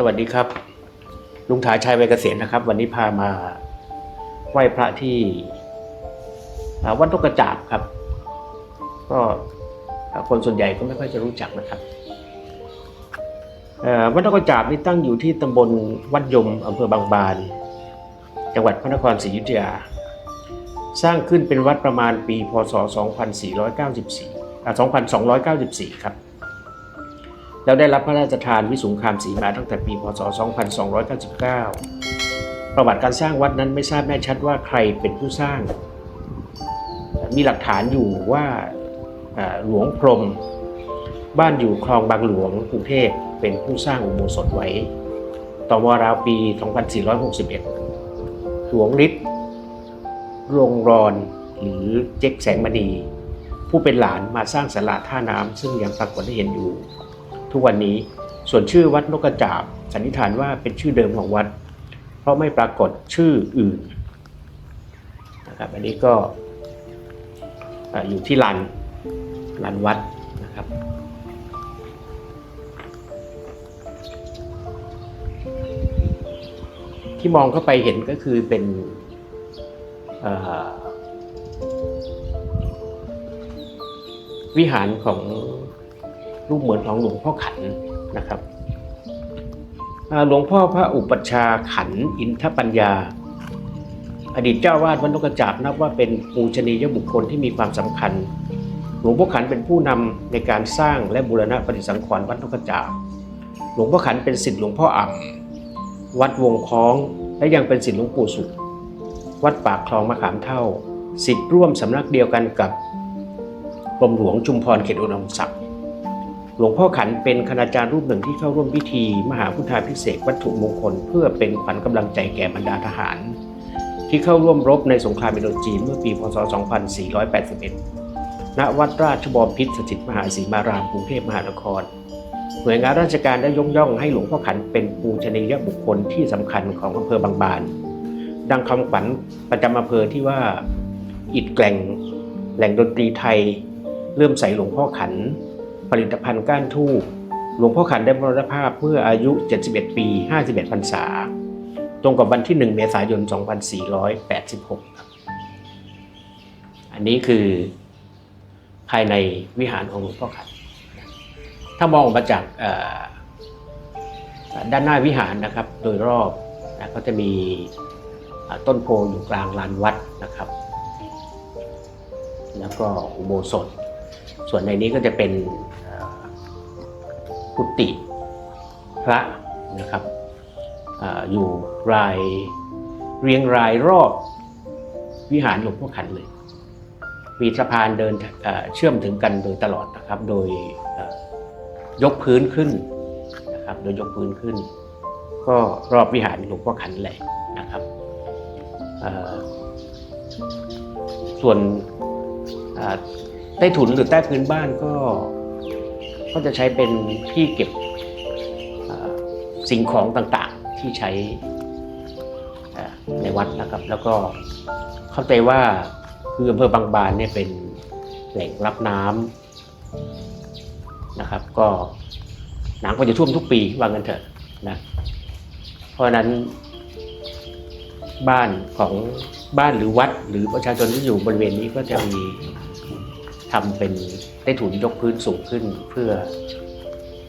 สวัสดีครับ ลุงถาชัยวัยเกษียณนะครับ วันนี้พามาไหว้พระที่วัดนกกระจาบครับ ก็คนส่วนใหญ่ก็ไม่ค่อยจะรู้จักนะครับวัดนกกระจาบนี่ตั้งอยู่ที่ตำบลวัดยมอำเภอบางบาน จังหวัดพระนครศรีอยุธยา สร้างขึ้นเป็นวัดประมาณปี พศ 2494อ่า2294 ครับ แล้วได้รับพระราชทานวิสุงคามศรีมาตั้งแต่ปีพศ 2299 ประวัติการสร้างวัดนั้นไม่ทราบแน่ชัดว่าใครเป็นผู้สร้าง มีหลักฐานอยู่ว่าหลวงพรม บ้านอยู่คลองบางหลวงกรุงเทพเป็นผู้สร้างอุโบสถไว้ ต่อมาราวปี 2461 หลวงฤทธิ์รงรอนหรือเจ๊กแสงมณีผู้เป็นหลานมาสร้างศาลาท่าน้ำซึ่งยังปรากฏให้เห็นอยู่ ทุกวันนี้ส่วนชื่อวัดนกกระจาบสันนิษฐานว่าเป็นชื่อเดิมของวัด เพราะไม่ปรากฏชื่ออื่นนะครับอันนี้ก็ออยู่ที่ลานลานวัดนะครับที่มองเข้าไปเห็นก็คือเป็นวิหารของ รูปเหมือนของหลวงพ่อขันนะครับหลวงพ่อพระอุปัชฌาย์ขันอินทปัญญา อดีตเจ้าวาดวัดนกกระจาบนับว่าเป็นปูชนียบุคคลที่มีความสำคัญ หลวงพ่อขันเป็นผู้นำในการสร้างและบูรณะปฏิสังขรณ์วัดนกกระจาบหลวงพ่อขันเป็นศิษย์หลวงพ่ออ่ำวัดวงคล้องและยังเป็นศิษย์หลวงปู่สุข วัดปากคลองมะขามเท่าศิษย์ร่วมสำนักเดียวกันกับกรมหลวงชุมพรเขตอุดมศักดิ์ หลวงพ่อขันเป็นคณาจารย์รูปหนึ่งที่เข้าร่วมพิธี มหาพุทธาพิเศษกวัตถุมงคล เพื่อเป็นขวัญกำลังใจแก่บรรดาทหาร ที่เข้าร่วมรบในสงครามอินโดจีนเมื่อปีพศ 2481 ณ วัดราชบอพิตรสถิตมหาศรีมารามกรุงเทพมหานคร หน่วยงานราชการได้ยกย่องให้หลวงพ่อขันเป็นปูชนียบุคคลที่สำคัญของอำเภอบางบาน ดังคำขวัญประจำอำเภอที่ว่าอิดแกล่ง แหล่งดนตรีไทย เริ่มใส่หลวงพ่อขัน ผลิตภัณฑ์ก้านทูบหลวงพ่อขันได้มรณภาพเมื่ออายุ 71 ปี 51พรรษา ตรงกับวันที่ 1 เมษายน 2486 ครับ อันนี้คือภายในวิหารของหลวงพ่อขัน ถ้ามองมาจากด้านหน้าวิหารนะครับ โดยรอบนะก็จะมีต้นโพอยู่กลางลานวัดนะครับ แล้วก็อุโบสถ ส่วนในนี้ก็จะเป็น กุฏิพระนะครับออยู่รายเรียงรายรอบวิหารหลวงพ่อขันเลย มีสะพานเดินเชื่อมถึงกันโดยตลอดนะครับ โดยยกพื้นขึ้นนะครับ โดยยกพื้นขึ้น ก็รอบวิหารหลวงพ่อขันแหละนะครับส่วนใต้ถุนหรือใต้พื้นบ้านก็ ก็จะใช้เป็นที่เก็บสิ่งของต่างๆที่ใช้ในวัดนะครับ แล้วก็เข้าใจว่าคืออำเภอบางบานเนี่ยเป็นแหล่งรับน้ำนะครับ ก็น้ำก็จะท่วมทุกปีว่างันเถอะนะเพราะฉะนั้นบ้านของบ้านหรือวัดหรือประชาชนที่อยู่บริเวณนี้ก็จะมีทำเป็น ใต้ถุนยกพื้นสูงขึ้นเพื่อ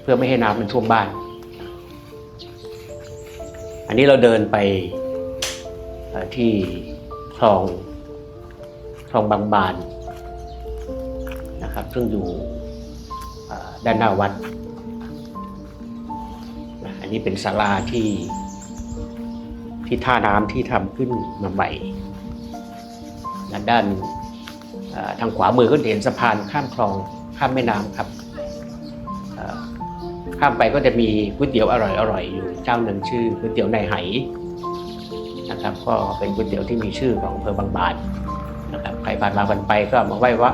เพื่อไม่ให้น้ำมันท่วมบ้าน อันนี้เราเดินไปที่คลองคลองบางบานนะครับ ซึ่งอยู่ด้านหน้าวัด อันนี้เป็นศาลาที่ที่ท่าน้ำที่ทำขึ้นมาใหม่ด้าน ทางขวามือก็เห็นสะพานข้ามคลองข้ามแม่น้ำครับข้ามไปก็จะมีก๋วยเตี๋ยวอร่อยๆอยู่เจ้าหนึ่งชื่อก๋วยเตี๋ยวนายไหนะครับก็เป็นก๋วยเตี๋ยวที่มีชื่อของอำเภอบางบานนะครับใครผ่านมาผ่านไปก็มาไหว้วะ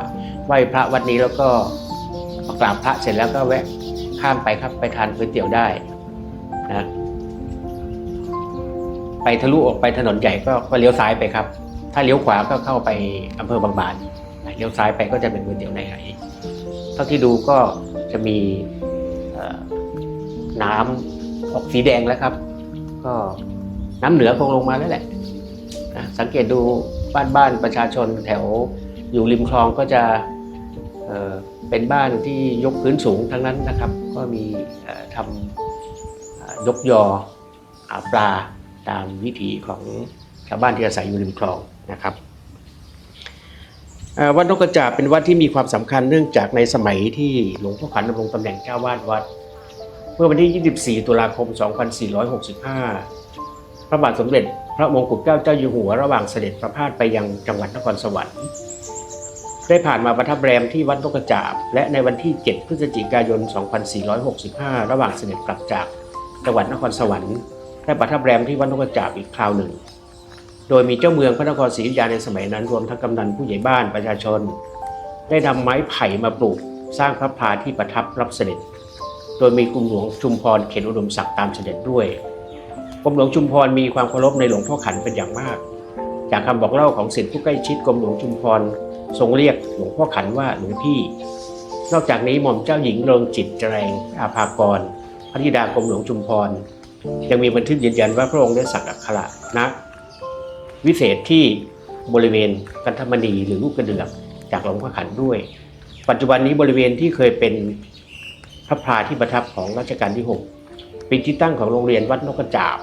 ไหว้พระวัดนี้แล้วก็มากราบพระเสร็จแล้วก็แวะข้ามไปครับไปทานก๋วยเตี๋ยวได้นะไปทะลุออกไปถนนใหญ่ก็เลี้ยวซ้ายไปครับ ถ้าเลี้ยวขวาก็เข้าไปอำเภอบางบาน เลี้ยวซ้ายไปก็จะเป็นก๋วยเตี๋ยวในไหเท่าที่ดูก็จะมีน้ออกสีแดงแล้วครับ ก็น้ำเหนือคงลงมาแล้วแหละสังเกตดูบ้านบ้านประชาชนแถวอยู่ริมคลองก็จะเป็นบ้านที่ยกพื้นสูงทั้งนั้นนะครับ ก็มีทำยกยอหาปลาตามวิถีของชาวบ้านที่อาศัยอยู่ริมคลองนะครับ วัดนกกระจาบเป็นวัดที่มีความสำคัญเนื่องจากในสมัยที่หลวงพ่อขันดำรงตำแหน่งเจ้าวาดวัด เมื่อวันที่ 24 ตุลาคม 2465 พระบาทสมเด็จ พระมงกุฎเกล้าเจ้าอยู่หัวระหว่างเสด็จประพาสไปยังจังหวัดนครสวรรค์ ได้ผ่านมาประทับแรมที่วัดนกกระจาบ และในวันที่ 7 พฤศจิกายน 2465 ระหว่างเสด็จกลับจากจังหวัดนครสวรรค์ได้ประทับแรมที่วัดนกกระจาบอีกคราวหนึ่ง โดยมีเจ้าเมืองพระนครศรีอยุธยาในสมัยนั้นรวมทั้งกำนันผู้ใหญ่บ้านประชาชน ได้นำไม้ไผ่มาปลูกสร้างพระพาที่ประทับรับเสด็จ โดยมีกรมหลวงชุมพรเขตอุดมศักดิ์ตามเสด็จด้วยกรมหลวงชุมพรมีความเคารพในหลวงพ่อขันเป็นอย่างมาก จากคำบอกเล่าของศิษย์ผู้ใกล้ชิดกรมหลวงชุมพรทรงเรียกหลวงพ่อขันว่าหลวงพี่ นอกจากนี้หม่อมเจ้าหญิงเริงจิตเจริญอาภากรพระธิดากรมหลวงชุมพรยังมีบันทึกยืนยันว่าพระองค์ได้สักอักขระณ วิเศษที่บริเวณกันธมณีหรือลูกกระเดือกจากหลวงพ่อขันด้วย ปัจจุบันนี้บริเวณที่เคยเป็นพระพลาที่ประทับของรัชกาลที่ 6 เป็นที่ตั้งของโรงเรียนวัดนกกระจาบ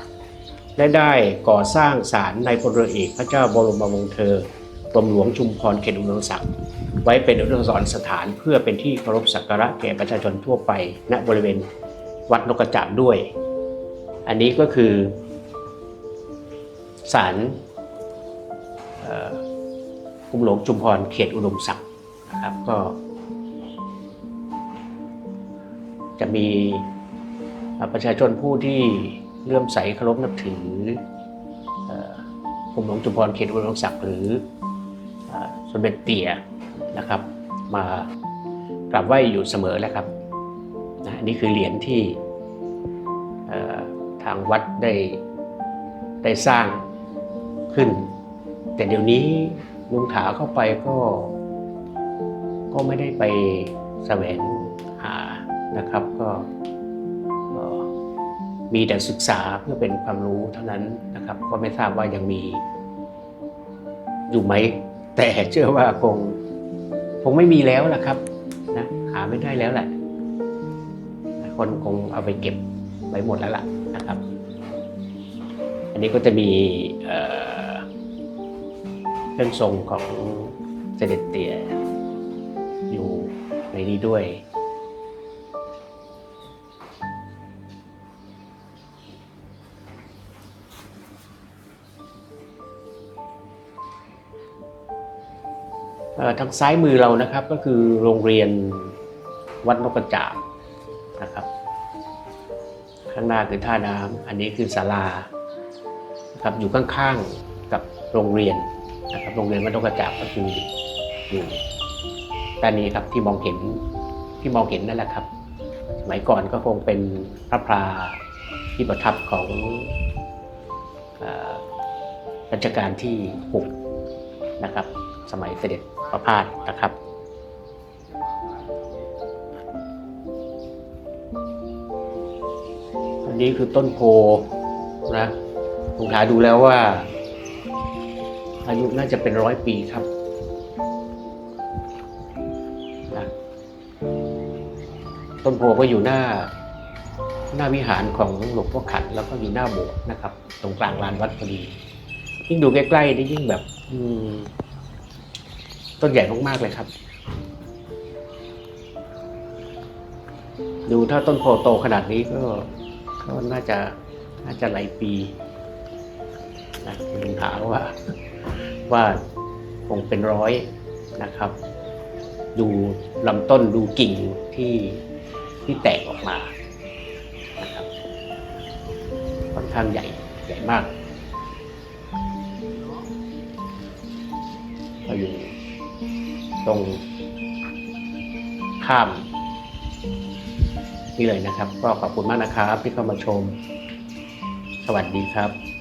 และได้ก่อสร้างศาลในพลเรือเอกพระเจ้าบรมวงศ์เธอกรมหลวงชุมพรเขตอุดมศักดิ์ไว้เป็นอนุสรณ์สถานเพื่อเป็นที่เคารพสักการะแก่ประชาชนทั่วไปณบริเวณวัดนกกระจาบด้วย อันนี้ก็คือศาล กรมหลวงชุมพรเขตอุดมศักดิ์นะครับก็ จะมีประชาชนผู้ที่เลื่อมใสเคารพนับถือกรมหลวงจุมพรเขตอุดมศักดิ์หรืออ่าสมเด็จเตี่ยนะครับ มากราบไหว้อยู่เสมอแหล้วครับนะนี่คือเหรียญที่ทางวัดได้ได้สร้างขึ้น แต่เดี๋ยวนี้ลุงถาเข้าไปก็ ก็ไม่ได้ไปแสวงหานะครับก็มีแต่ศึกษาเพื่อเป็นความรู้เท่านั้นนะครับ ก็ไม่ทราบว่ายังมี อยู่ไหม แต่เชื่อว่าคงคงไม่มีแล้วล่ะครับนะหาไม่ได้แล้วแหละคนคงเอาไปเก็บไว้หมดแล้วล่ะนะครับ อันนี้ก็จะมีเอ่อ รื่องทรงของเสด็จเตี่ยอยู่ในนี้ด้วย ทางซ้ายมือเรานะครับก็คือโรงเรียนวัดนกกระจาบนะครับ ข้างหน้าคือท่าน้ำอันนี้คือศาลาครับอยู่ข้างๆกับโรงเรียน นะครับโรงเรียนวัดนกกระจาบก็คืออยู่ด้านนี้ครับที่มองเห็นที่มองเห็นนั่นแหละครับ สมัยก่อนก็คงเป็นพระพลาที่ประทับของอรัชกาลที่6นะครับ สมัยเสด็จประพาสนะครับอันนี้คือต้นโพนะลุงถาดูแล้วว่า อายุน่าจะเป็นร้อยปีครับนะต้นโพก็อยู่หน้า หน้าวิหารของหลวงพ่อขันแล้วก็อยู่หน้าโบสถ์นะครับ ตรงกลางลานวัดพอดียิ่งดูใกล้ๆนี่ยิ่งแบบ อืม ต้นใหญ่มากๆเลยครับ ดูถ้าต้นโพโตขนาดนี้ก็ก็น่าจะน่าจะหลายปีนะลุงถามว่า ว่าคงเป็นร้อยนะครับ ดูลำต้นดูกิ่งที่ที่แตกออกมานะครับค่อนข้างใหญ่ใหญ่มากก็อยู่ตรงข้ามนี่เลยนะครับ ก็ขอบคุณมากนะครับที่เข้ามาชม สวัสดีครับ